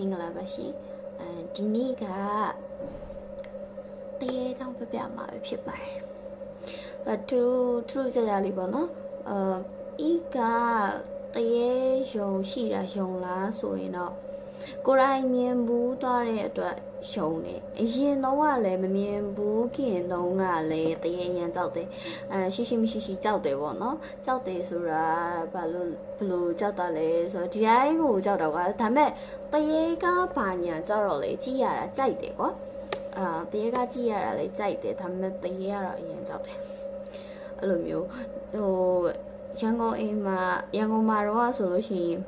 မင်္ဂလာပါရှင်အဲဒီနေ့ကတရေချောင်းပြပြမှာပဲဖြစ်ပါတယ်အဲသူသူကြကြလေးပေါ့နော်အဲဤကတရေယုံရှိတာယုံလားဆိုရင်တော့ ကိုယ်တိုင်မြင်ဘူးသွားတဲ့အတွက်ယုံတယ်အရင်တော့ကလည်းမမြင်ဘူးခင်တော့ကလည်းတရေရန်ကြောက်တယ်အဲရှိရှိမရှိရှိကြောက်တယ်ပေါ့နော်ကြောက်တယ်ဆိုတာဘာလို့ဘလို့ကြောက်တာလဲဆိုတော့ဒီတိုင်းကိုကြောက်တော့ကဒါပေမဲ့တရေကဘာညာကြောက်တော့လေကြည်ရတာကြိုက်တယ်ကွာအာတရေကကြည်ရတာလေကြိုက်တယ်ဒါပေမဲ့တရေကတော့အရင်ကြောက်တယ်အဲ့လိုမျိုးဟိုရန်ကုန်အိမ်မှာရန်ကုန်မှာတော့ဆိုလို့ရှိရင်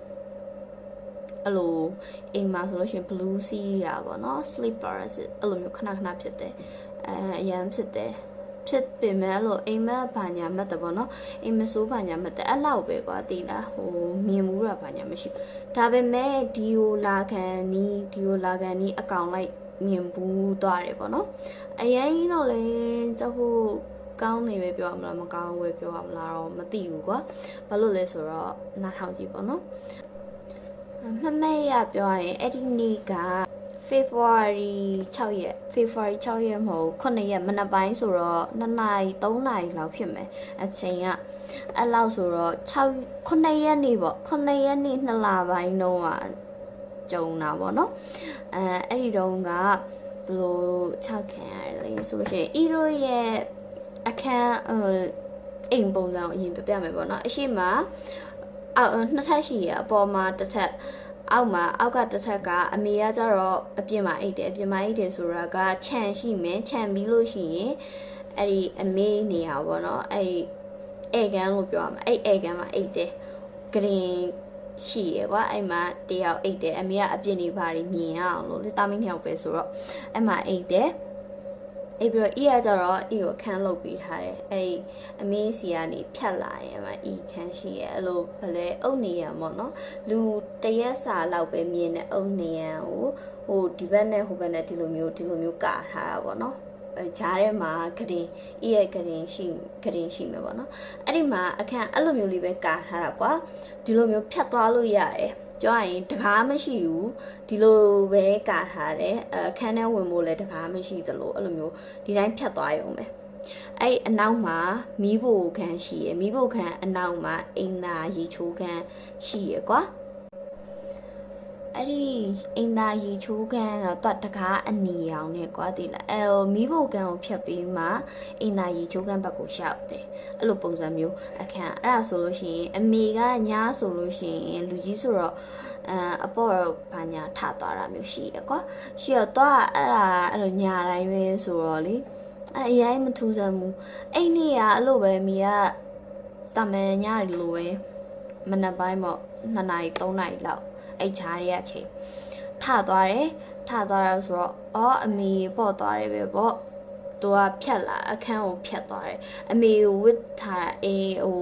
အဲ့လိုအိမ်မှာဆိုလို့ရှိရင် blue sea တာပေါ့နော် sleeper အဲ့လိုမျိုးခဏခဏဖြစ်တယ်အဲအရန်ဖြစ်တယ်ဖြစ်ပင်မဲ့အဲ့လိုအိမ်မက်ဘာညာမက်တယ်ပေါ့နော်အိမ်မဆိုးဘာညာမက်တယ်အဲ့လောက်ပဲကွာတည်လားဟိုမြင်မှုတာဘာညာမရှိဘူးဒါပေမဲ့ဒီယိုလာခံနီးဒီယိုလာခံနီးအကောင်လိုက်မြင်ဘူးသွားတယ်ပေါ့နော်အရင်တော့လေကြောက်ဖို့ကောင်းနေပဲပြောရမလားမကောင်းဘူးပဲပြောရမလားတော့မသိဘူးကွာဘာလို့လဲဆိုတော့နားထောင်ကြည့်ပေါ့နော် မမဲရပြောရရင်အဲ့ဒီနေ့က February 6ရက် February 6ရက်မဟုတ်9ရက်မနက်ပိုင်းဆိုတော့2နာရီ3နာရီလောက်ဖြစ်မယ်အချိန်ကအဲ့လောက်ဆိုတော့6 9ရက်နေ့ပေါ့9ရက်နေ့2လပိုင်းတော့ကကြုံတာပေါ့နော်အဲအဲ့ဒီတုန်းကဘလို့6ခံရတယ်လေဆိုလို့ရှိရင်အီရိုရဲ့အခန်းဟိုအိမ်ပုံစံကိုအရင်ပြပြမယ်ပေါ့နော်အရှိမ အောက်နှစ်ထပ်ရှိရအပေါ်မှာတစ်ထပ်အောက်မှာအောက်ကတစ်ထပ်ကအမေကကြတော့အပြင်မှာအိတ်တယ်အပြင်မှာအိတ်တယ်ဆိုတာကခြံရှိမယ်ခြံပြီးလို့ရှိရင်အဲ့ဒီအမေနေရာပေါ့နော်အဲ့ဒီအဲကန်လို့ပြောရမှာအဲ့အဲကန်မှာအိတ်တယ်ဂရင်ရှိရကွာအဲ့မှာတယောက်အိတ်တယ်အမေကအပြင်နေပါနေမြင်အောင်လို့တာမင်းနှစ်ယောက်ပဲဆိုတော့အဲ့မှာအိတ်တယ် အဲ့ပြီးတော့ E ကကြတော့ E ကိုခန်းလုပ်ပြီးထားတယ်အဲ့အမင်းစီကနေဖြတ်လာရင်အမ E ခန်းရှိရဲ့အဲ့လိုဗလဲအုပ်နေရပေါ့နော်လူတရက်စာလောက်ပဲမြင်တဲ့အုပ်နေရကိုဟိုဒီဘက်နဲ့ဟိုဘက်နဲ့ဒီလိုမျိုးဒီလိုမျိုးကာထားတာပေါ့နော်အဲဂျားထဲမှာဂရင်ဤရဲ့ဂရင်ရှိဂရင်ရှိမယ်ပေါ့နော်အဲ့ဒီမှာအခန်းအဲ့လိုမျိုးလေးပဲကာထားတာကွာဒီလိုမျိုးဖြတ်သွားလို့ရတယ် ပြောရရင်တကားမရှိဘူးဒီလိုပဲကာထားတယ်အခန်းထဲဝင်ဖို့လည်းတကားမရှိသလိုအဲ့လိုမျိုးဒီတိုင်းဖြတ်သွားရုံပဲအဲ့အနောက်မှာမီးဖိုခန်းရှိရယ်မီးဖိုခန်းအနောက်မှာအိမ်သာရေချိုးခန်းရှိရယ်ကွာ အဲ့ဒီအိမ်သာရေချိုးခန်းကတော့တကားအနီရောင်နဲ့ကွာတည်လားအဲမီးဖိုခန်းကိုဖြတ်ပြီးမှအိမ်သာရေချိုးခန်းဘက်ကိုရှောက်တယ်အဲ့လိုပုံစံမျိုးအခန်းအဲ့ဒါဆိုလို့ရှိရင်အမေကညားဆိုလို့ရှိရင်လူကြီးဆိုတော့အအပေါ်ဘာညာထသွားတာမျိုးရှိရကွာရှိတော့တော့အဲ့ဒါအဲ့လိုညာတိုင်းပဲဆိုတော့လေအဲအရင်မထူးဆန်းဘူးအဲ့နေ့ကအဲ့လိုပဲမိကတမန်ညရီလိုပဲမနက်ပိုင်းပေါ့2နာရီ3နာရီလောက် အဲ့ချားရတဲ့အချိန်ထသွားတယ်ထသွားတယ်ဆိုတော့အော်အမေပေါ့သွားတယ်ပဲပေါ့သူကဖြတ်လာအခန်းကိုဖြတ်သွားတယ်အမေကိုဝစ်ထားတာအေးဟို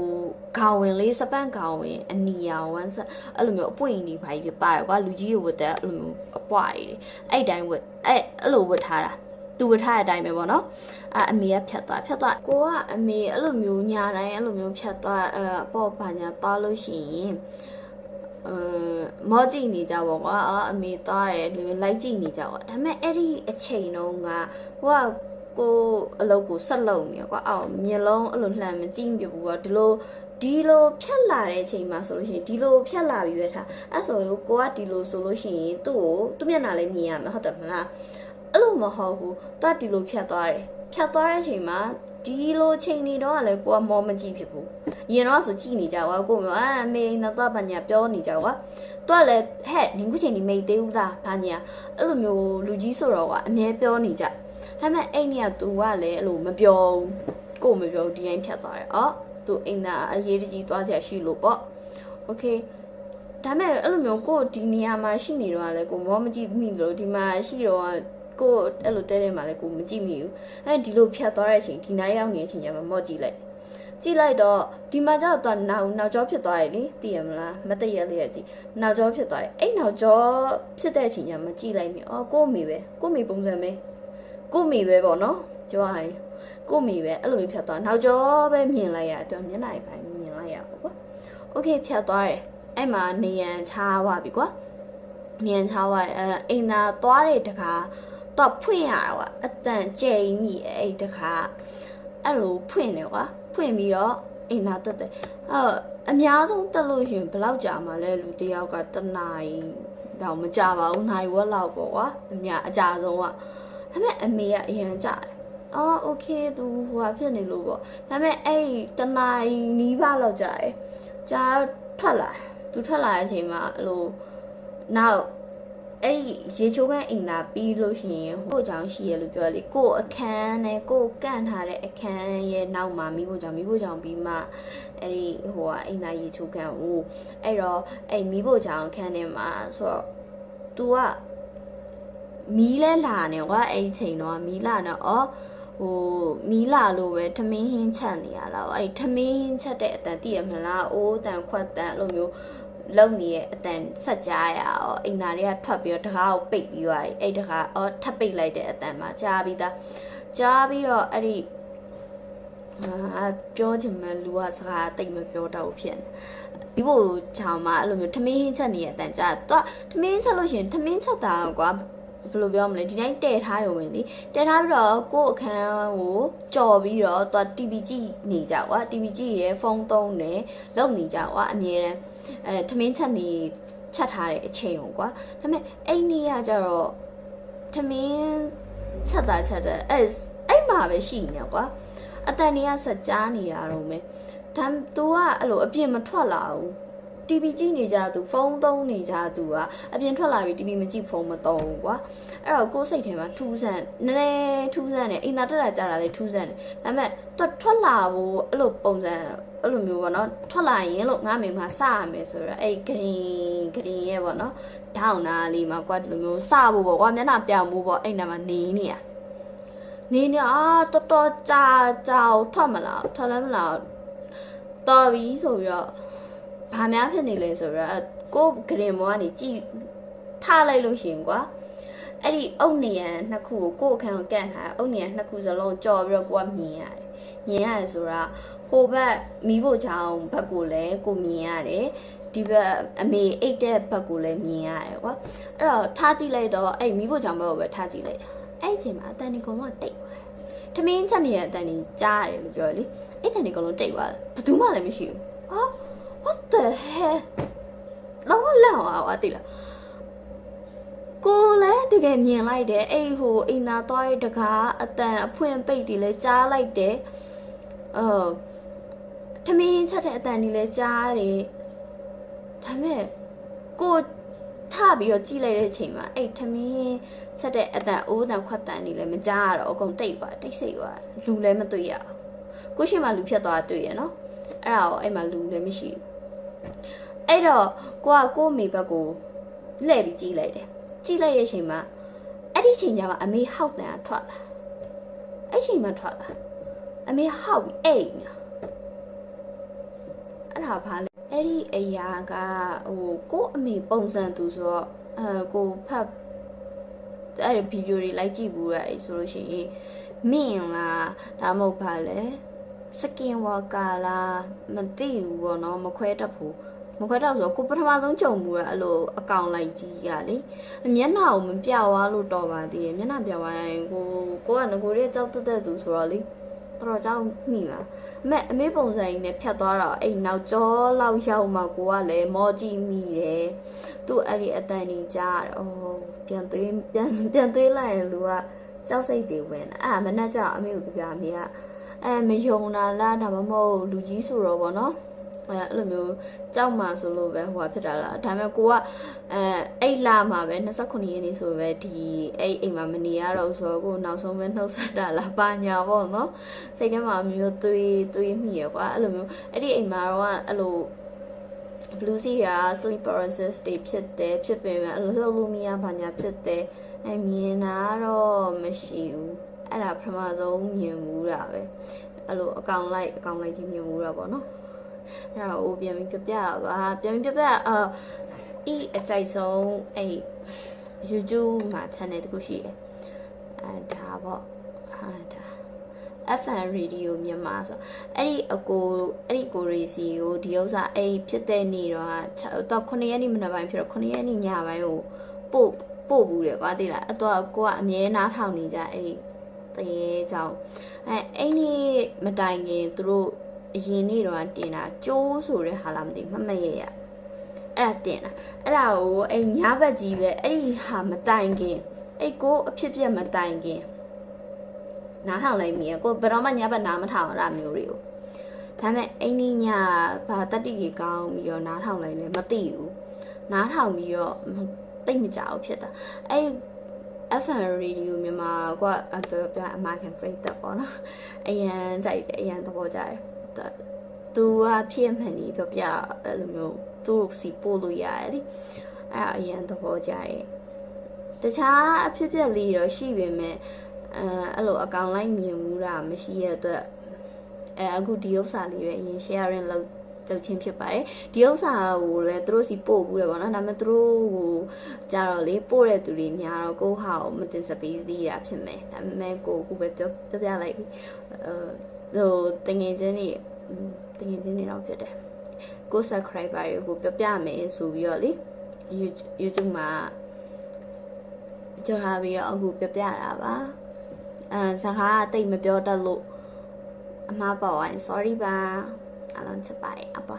ခေါင်ဝင်လေးစပန့်ခေါင်ဝင်အနီရောင်ဝမ်းဆက်အဲ့လိုမျိုးအပွင့်နေပါကြီးပါရကွာလူကြီးကိုဝစ်တဲ့အဲ့လိုမျိုးအပွားကြီးအဲ့တိုင်းဝစ်အဲ့အဲ့လိုဝစ်ထားတာသူဝတ်ထားတဲ့အတိုင်းပဲပေါ့နော်အအမေကဖြတ်သွားဖြတ်သွားကိုကအမေအဲ့လိုမျိုးညာတိုင်းအဲ့လိုမျိုးဖြတ်သွားအပေါ့ပါညာသွားလို့ရှိရင် အဲမောကြည့်နေကြပါကွာအာအမေသွားတယ်လူမျိုးလိုက်ကြည့်နေကြပါဒါပေမဲ့အဲ့ဒီအချိန်တုန်းကဟိုကကိုအလုပ်ကိုဆက်လုပ်နေကွာအော်မျက်လုံးအဲ့လိုလှမ်းမကြည့်ပြဘူးကွာဒီလိုဒီလိုဖြတ်လာတဲ့အချိန်မှာဆိုလို့ရှိရင်ဒီလိုဖြတ်လာပြီးရထားအဲ့ဆိုရင်ကိုကဒီလိုဆိုလို့ရှိရင်သူ့ကိုသူ့မျက်နှာလေးမြင်ရမှာဟုတ်တယ်မလားအဲ့လိုမဟုတ်ဘူးသူကဒီလိုဖြတ်သွားတယ် ဖြတ်သွားတဲ့အချိန်မှာဒီလိုချိန်နေတော့ကလည်းကိုကမောမကြည့်ဖြစ်ဘူးရင်တော့ဆိုကြည့်နေကြကွာကိုမျိုးအာမေနတော့ဘာညာပြောနေကြကွာသူကလည်းဟဲ့နင်ခုချိန်ဒီမိတ်သေးဘူးလားဘာညာအဲ့လိုမျိုးလူကြီးဆိုတော့ကအမြဲပြောနေကြဒါပေမဲ့အဲ့နေ့ကသူကလည်းအဲ့လိုမပြောဘူးကိုမပြောဒီတိုင်းဖြတ်သွားတယ်အော်သူအိမ်သာအရေးတကြီးသွားစရာရှိလို့ပေါ့โอเคဒါမဲ့အဲ့လိုမျိုးကိုဒီနေရာမှာရှိနေတော့လည်းကိုမောမကြည့်မိလို့ဒီမှာရှိတော့ ကိုအဲ့လိုတဲတဲမှာလည်းကိုမကြည့်မိဘူးအဲဒီလိုဖြတ်သွားတဲ့အချိန်ဒီနားရောက်နေတဲ့အချိန်ကျမှမော့ကြည့်လိုက်ကြည့်လိုက်တော့ဒီမှာကျတော့နောက်နောက်ကျောဖြစ်သွားရဲ့လေသိရမလားမတည့်ရလေးရကြည့်နောက်ကျောဖြစ်သွားရဲ့အဲ့နောက်ကျောဖြစ်တဲ့အချိန်ကျမှကြည့်လိုက်မိအော်ကိုမိပဲကိုမိပုံစံပဲကိုမိပဲပေါ့နော်ကြွားရင်ကိုမိပဲအဲ့လိုမျိုးဖြတ်သွားနောက်ကျောပဲမြင်လိုက်ရတော့မျက်နှာပိုင်းမြင်လိုက်ရပေါ့ကွာโอเคဖြတ်သွားတယ်အဲ့မှာနေရန်ချားသွားပြီကွာ နင်ထားဝိုင်အဲအိမ်သာသွားတဲ့တ ခါတော့ဖွင့်ရကွာအတန်ကြိမ်မိအဲ့တခါအဲ့လိုဖွင့်တယ်ကွာဖွင့်ပြီးတော့အိမ်သာတက်တယ်အဲအများဆုံးတက်လို့ရှရင်ဘယ်လောက်ကြာမှလဲလူတယောက်ကတနာရီတော့မကြပါဘူးနိုင်ဝက်လောက်ပေါ့ကွာအများအကြဆုံးကဒါပေမဲ့အမေကအရင်ကြတယ်အော်โอเคသူဟိုဟာဖြစ်နေလို့ပေါ့ဒါပေမဲ့အဲ့တနာရီနီးပါးလောက်ကြာတယ်ကြာထွက်လာသူထွက်လာတဲ့အချိန်မှာအဲ့လိုနောက် အဲ့ဒီရေချိုးခန်းအိမ်သာပြီးလို့ရှိရင်ဟိုအကြောင်းရှိရလို့ပြောလေကို့အခန်းနဲ့ကို့ကန့်ထားတဲ့အခန်းရဲ့နောက်မှာမိဖို့ကြောင့်မိဖို့ကြောင့်ပြီးမှအဲ့ဒီဟိုကအိမ်သာရေချိုးခန်းဟိုအဲ့တော့အဲ့မိဖို့ကြောင့်အခန်းထဲမှာဆိုတော့ तू ကမီးလဲလာနေကွာအဲ့ဒီချိန်တော့မီးလာတော့အော်ဟိုမီးလာလို့ပဲထမင်းဟင်းချက်နေရလားအဲ့ထမင်းဟင်းချက်တဲ့အတန်သိရမလားအိုးတန်ခွက်တန်အဲ့လိုမျိုး လုံနေရဲ့အတန်ဆက်ကြားရအောင်အိမ်သားတွေကထွက်ပြီးတော့တကားကိုပိတ်ပြီးသွားပြီအဲ့တကားအော်ထပ်ပိတ်လိုက်တဲ့အတန်မှာကြားပြီးသားကြားပြီးတော့အဲ့ဒီအာပြောချင်မှလူကစကားတိတ်မပြောတော့ဘူးဖြစ်နေဒီဘို့ချောင်းမှာအဲ့လိုမျိုးထမင်းဟင်းချက်နေတဲ့အတန်ကြားတော့ထမင်းချက်လို့ရှိရင်ထမင်းချက်တာကွာ ဘယ်လိုပြောမလဲဒီတိုင်းတည်ထားရုံပဲလေတည်ထားပြီးတော့ကိုယ့်အခန်းကိုကြော်ပြီးတော့သွား TV ကြည့်နေကြကွာ TV ကြည့်ရဲဖုန်းသုံးနေလုပ်နေကြကွာအမြဲတမ်းအဲထမင်းချက်နေချက်ထားတဲ့အချိန်ကိုကွာဒါပေမဲ့အဲ့နေ့ကကျတော့ထမင်းချက်တာချက်တဲ့အဲ့အဲ့မှာပဲရှိနေကွာအတန်တွေကစကြားနေရတော့မယ်ဒါသူကအဲ့လိုအပြင်မထွက်လာဘူး TV ကြည့်နေကြသူဖုန်းသုံးနေကြသူကအပြင်ထွက်လာပြီး TV မကြည့်ဖုန်းမသုံးဘူးကွာအဲ့တော့ကိုယ်စိတ်ထဲမှာထူးဆန်းနည်းနည်းထူးဆန်းတယ်အိမ်သာတက်တာကြတာလည်းထူးဆန်းတယ်ဒါပေမဲ့သူထွက်လာဖို့အဲ့လိုပုံစံအဲ့လိုမျိုးပေါ့နော်ထွက်လာရင်လို့ငါမိမစရမယ်ဆိုတော့အဲ့ဂရင်ဂရင်ရဲ့ပေါ့နော်ဒေါင်းနာလေးမှာကွာဒီလိုမျိုးစဖို့ပေါ့ကွာမျက်နှာပြောင်မှုပေါ့အဲ့နာမှာနေနေရနေနေအာတော်တော်ကြာကြာထွက်မလားထွက်လည်းမလားတော်ပြီဆိုပြီးတော့ ဘာများဖြစ်နေလဲဆိုတော့ကိုဂရင်မောကနေကြည်ထားလိုက်လို့ရှင်ကွာအဲ့ဒီအုတ်နေရန်နှစ်ခုကိုကို့အခန်းကိုကန့်ထားအုတ်နေရန်နှစ်ခုစလုံးကြော်ပြီးတော့ကိုကမြင်ရတယ်မြင်ရတယ်ဆိုတာဟိုဘက်မိဖို့ချောင်းဘက်ကိုလည်းကိုမြင်ရတယ်ဒီဘက်အမေအိတ်တဲ့ဘက်ကိုလည်းမြင်ရတယ်ကွာအဲ့တော့ထားကြည့်လိုက်တော့အဲ့မိဖို့ချောင်းဘက်ကိုပဲထားကြည့်လိုက်တာအဲ့ဒီအချိန်မှာအတန်ဒီကုံကတိတ်သွားတယ်ထမင်းချက်နေတဲ့အတန်ကြီးကြားရတယ်လို့ပြောရလေအဲ့တန်ဒီကုံလုံးတိတ်သွားတယ်ဘယ်သူမှလည်းမရှိဘူးဟာ what the hell လောကလောင်အောင်အတိလားကိုလည်းတကယ်မြင်လိုက်တယ်အဲ့ဟိုအိမ်သာသွားတဲ့တကားအတန်အဖွင့်ပိတ်တွေလည်းကြားလိုက်တယ်အော်ထမင်းချက်တဲ့အတန်တွေလည်းကြားတယ်ဒါပေမဲ့ကိုထပြီးတော့ကြည့်လိုက်တဲ့အချိန်မှာအဲ့ထမင်းချက်တဲ့အတန်အိုးတန်ခွက်တန်တွေလည်းမကြားရတော့အကုန်တိတ်သွားတိတ်ဆိတ်သွားလူလည်းမတွေ့ရဘူးကိုရှိမှလူဖြတ်သွားတွေ့ရနော်အဲ့ဒါကိုအဲ့မှာလူလည်းမရှိဘူး အဲ့တော့ကိုကကိုမိဘက်ကိုလှည့်ပြီးကြည့်လိုက်တယ်ကြည့်လိုက်တဲ့အချိန်မှာအဲ့ဒီချိန်ကျမှအမေဟောက်တန်ကထွက်လာအဲ့ချိန်မှထွက်လာအမေဟောက်ပြီးအိမ်ညာအဲ့ဒါဘာလဲအဲ့ဒီအရာကဟိုကိုအမေပုံစံသူဆိုတော့အဲကိုဖတ်အဲ့ဒီဗီဒီယိုတွေလိုက်ကြည့်ဘူးရဲဆိုလို့ရှိရင်မင်းလားဒါမှမဟုတ်ပါလဲ စကင်ဝါကာလားမသိဘူးပေါ့နော်မခွဲတတ်ဘူးမခွဲတော့ဆိုကိုပထမဆုံးကြုံမှုရအဲ့လိုအကောင်လိုက်ကြီးရလေမျက်နှာကိုမပြွားလို့တော်ပါသေးတယ်မျက်နှာပြွားရင်ကိုကိုကငကိုရဲ့ကြောက်တက်တဲ့သူဆိုတော့လေတော်တော်ကြောက်မိပါအမေအမေပုံစံကြီးနဲ့ဖြတ်သွားတော့အဲ့နောက်ကျောလောက်ရောက်မှကိုကလည်းမောကြည့်မိတယ်သူ့အဲ့ဒီအတန်ကြီးကြားအော်ပြန်သွေးပြန်ပြန်သွေးလိုက်ရင်လူကကြောက်စိတ်တွေဝင်တာအဲ့မနဲ့ကြောက်အမေကိုပြပြအမေက အဲမယုံတာလားဒါမှမဟုတ်လူကြီးဆိုတော့ဗောနော်အဲအဲ့လိုမျိုးကြောက်မှဆိုလို့ပဲဟိုဖြစ်တာလားဒါပေမဲ့ကိုကအဲအဲ့လာမှာပဲ29ရက်နေ့ဆိုပဲဒီအဲ့အိမ်မှာမနေရတော့ဆိုတော့ကိုနောက်ဆုံးပဲနှုတ်ဆက်တာလားပါညာပေါ့နော်စိတ်ထဲမှာမျိုးသွေးသွေးမိရကွာအဲ့လိုမျိုးအဲ့ဒီအိမ်မှာတော့အဲ့လို blue sea ရာ sleep paralysis တွေဖြစ်တယ်ဖြစ်ပေမဲ့အဲ့လိုလှုပ်လို့မရဘာညာဖြစ်တယ်အဲမြင်တာတော့မရှိဘူး အဲ့ဒါပထမဆုံးမြင်မှုတာပဲအဲ့လိုအကောင်လိုက်အကောင်လိုက်ကြီးမြင်မှုတာပေါ့နော်အဲ့ဒါကိုပြန်ပြီးပြပြပါပြန်ပြီးပြပြအာဤအကြိုက်ဆုံးအဲ့ YouTube မှာ channel တခုရှိတယ်အဲဒါပေါ့ဟာဒါ FM radio မြန်မာဆိုအဲ့ဒီအကိုအဲ့ဒီကိုရီစီကိုဒီဥစ္စာအဲ့ဖြစ်တဲ့နေ့တော့တော့9ရက်နေ့မနက်ပိုင်းဖြစ်တော့9ရက်နေ့ညပိုင်းကိုဟပို့ပို့ဘူးတယ်ကွာတိလားအတော့ကိုကအမြဲနားထောင်နေကြအဲ့ဒီ တရေကြောင့်အဲအဲ့ဒီမတိုင်ခင်သူတို့အရင်နေ့တော့တင်တာကျိုးဆိုတဲ့ဟာလားမသိဘူးမမရရအဲ့ဒါတင်တာအဲ့ဒါကိုအဲ့ညဘက်ကြီးပဲအဲ့ဒီဟာမတိုင်ခင်အဲ့ကိုအဖြစ်ပြက်မတိုင်ခင်နားထောင်လိုက်မိရကိုဘယ်တော့မှညဘက်နားမထောင်ရတာမျိုးတွေကိုဒါပေမဲ့အိမ်ကြီးညဘာတတိကြီးကောင်းပြီးတော့နားထောင်လိုက်လဲမသိဘူးနားထောင်ပြီးတော့တိတ်မကြဘူးဖြစ်တာအဲ့ FM radio မြန်မာကွာအပြပြအမကန်ပြိတက်ပေါ့နော်အရန်ကြိုက်တယ်အရန်သဘောကျတယ်သူကဖြစ်မှန်နေပြပြအဲ့လိုမျိုးသူ့စီပို့လို့ရတယ်လေအဲ့ဒါအရန်သဘောကျတယ်တခြားအဖြစ်ပြက်လေးတော့ရှိပေမဲ့အဲအဲ့လိုအကောင်လိုက်မြင်မှုတာမရှိရတဲ့အတွက်အဲအခုဒီဥစ္စာလေးပဲအရင် sharing လုပ် လုပ်ချင်းဖြစ်ပါတယ်ဒီဥစ္စာကိုလည်းသူတို့စီပို့ဘူးတယ်ပေါ့နော်ဒါပေမဲ့သူတို့ကိုကြတော့လေပို့တဲ့သူတွေများတော့ကိုဟာကိုမတင်ဆက်ပေးသေးတာဖြစ်မယ်ဒါပေမဲ့ကိုကိုပဲပြောပြောပြလိုက်ပြီအဲဟိုတငယ်ချင်းတွေတငယ်ချင်းတွေတော့ဖြစ်တယ်ကို subscriber တွေကိုပြောပြမယ်ဆိုပြီးတော့လေ YouTube မှာကြော်ထားပြီးတော့အခုပြောပြတာပါအဲစကားတိတ်မပြောတတ်လို့အမှားပါဝိုင်း sorry ပါ အားလုံးချစ်ပါတယ်အပါ